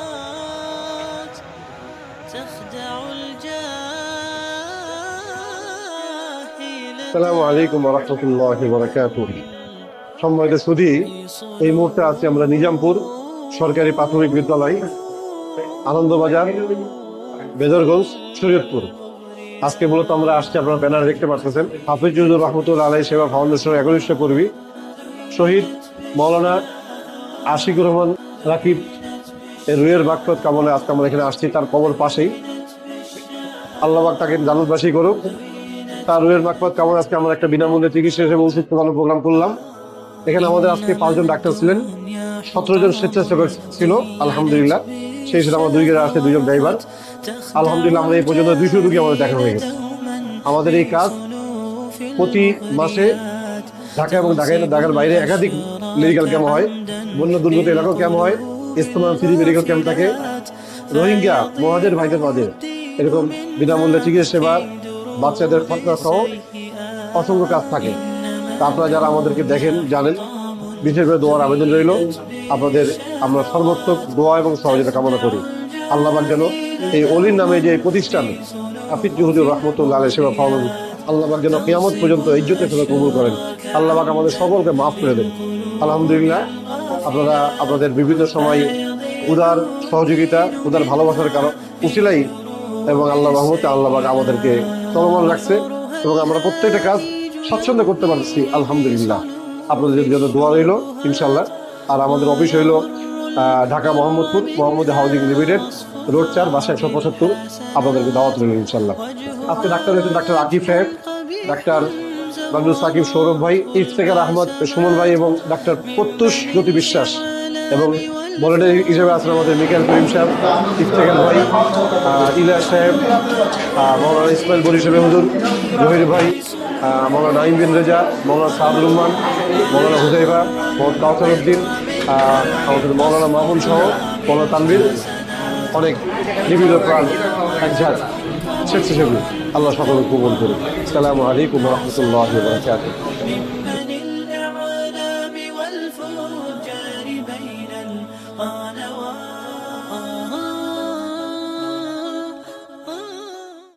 الشهوات تخدع الجاهل আসসালামু আলাইকুম রহমতুল্লাহ বরকাত সম্মানিত সুধি এই মুহূর্তে আছি আমরা নিজামপুর সরকারি প্রাথমিক বিদ্যালয় আনন্দবাজার বেদরগঞ্জ শরীয়তপুর আজকে মূলত আমরা আসছি আপনার ব্যানার দেখতে পাচ্ছেন। হাফিজুর রহমতুল্লাহ আলাই সেবা ফাউন্ডেশনের একনিষ্ঠ কর্মী। শহীদ মৌলানা আশিক রহমান রাকিব এর রুয়ের বাক্যত কামলে আজকে আমরা এখানে আসছি, তার কবর পাশেই। আল্লাহবাক তাকে জানুদবাসী করুক। তার রুয়ের মাকপাত কামড় আজকে আমরা একটা বিনামূল্যে চিকিৎসা হিসেবে ওষুধ প্রদান প্রোগ্রাম করলাম। এখানে আমাদের আজকে পাঁচজন ডাক্তার ছিলেন। সতেরো জন স্বেচ্ছাসেবক ছিল, আলহামদুলিল্লাহ। সেই সাথে আমার দুই গেড়ে আছে দুজন ড্রাইভার আলহামদুলিল্লাহ আমরা এই পর্যন্ত দুইশো রুগী আমাদের দেখা হয়ে গেছে। আমাদের এই কাজ প্রতি মাসে ঢাকা এবং ঢাকা ঢাকার বাইরে একাধিক মেডিকেল ক্যাম্প হয়। বন্য দুর্গত এলাকাও ক্যাম্প হয়। ইস্তেমা ফ্রি মেডিকেল ক্যাম্প থাকে। রোহিঙ্গা মহাজের ভাইদের মাঝে এরকম বিনামূল্যে চিকিৎসা সেবা বাচ্চাদের খরচা সহ অসংখ্য কাজ থাকে। তা আপনারা যারা আমাদেরকে দেখেন, জানেন বিশেষ করে দোয়ার আবেদন রইল। আপনাদের আমরা সর্বোত্তক দোয়া এবং সহযোগিতা কামনা করি। আল্লাহবাক যেন এই অলির নামে যে প্রতিষ্ঠান আফিদ জহুদুর রহমতুল্লাহ আলাই সেবা পালন আল্লাহবাক যেন কেয়ামত পর্যন্ত ইজ্জতের সাথে কবুল করেন। আল্লাহবাক আমাদের সকলকে মাফ করে দেন। আলহামদুলিল্লাহ, আপনারা, আপনাদের বিভিন্ন সময় উদার সহযোগিতা, উদার ভালোবাসার কারণ, উচিলাই এবং আল্লাহ রহমতে আল্লাহবাক আমাদেরকে চলমান রাখছে এবং আমরা প্রত্যেকটা কাজ স্বচ্ছন্দ করতে পারছি, আলহামদুলিল্লাহ। আপনাদের জন্য দোয়া রইল ইনশাল্লাহ আর আমাদের অফিস হইল Dhaka Mohammadpur, Mohammad housing limited, road চার, বাসা একশো পঁচাত্তর। আপনাদেরকে দাওয়াত রইল ইনশাল্লাহ আজকে ডাক্তার হয়েছেন ডাক্তার আকিব সাহেব, ডাক্তার বাবুল সাকিব সৌরভ ভাই ইফতেকার আহমদ, সুমন ভাই এবং ডাক্তার প্রত্যুষ জ্যোতি বিশ্বাস এবং ভলেন্টারি হিসেবে আছেন আমাদের মিকাল করিম সাহেব ইফতেখার ভাই আহ, সাহেব মৌলানা ইসমাইল বলি সাহেব হুজুর জহির ভাই মৌলানা নাইম বিন রেজা মৌলানা সাহাদুর রহমান মৌলানা হুজাইবা মোহাম্মদ কাউসার উদ্দিন আমাদের মৌলানা মামুন সহ মৌলানা তানবির অনেক নিবিড় প্রাণ একঝাঁক স্বেচ্ছাসেবী। আল্লাহ সকলে কবুল করুন সালামু আলাইকুম রহমতুল্লাহ বরকাত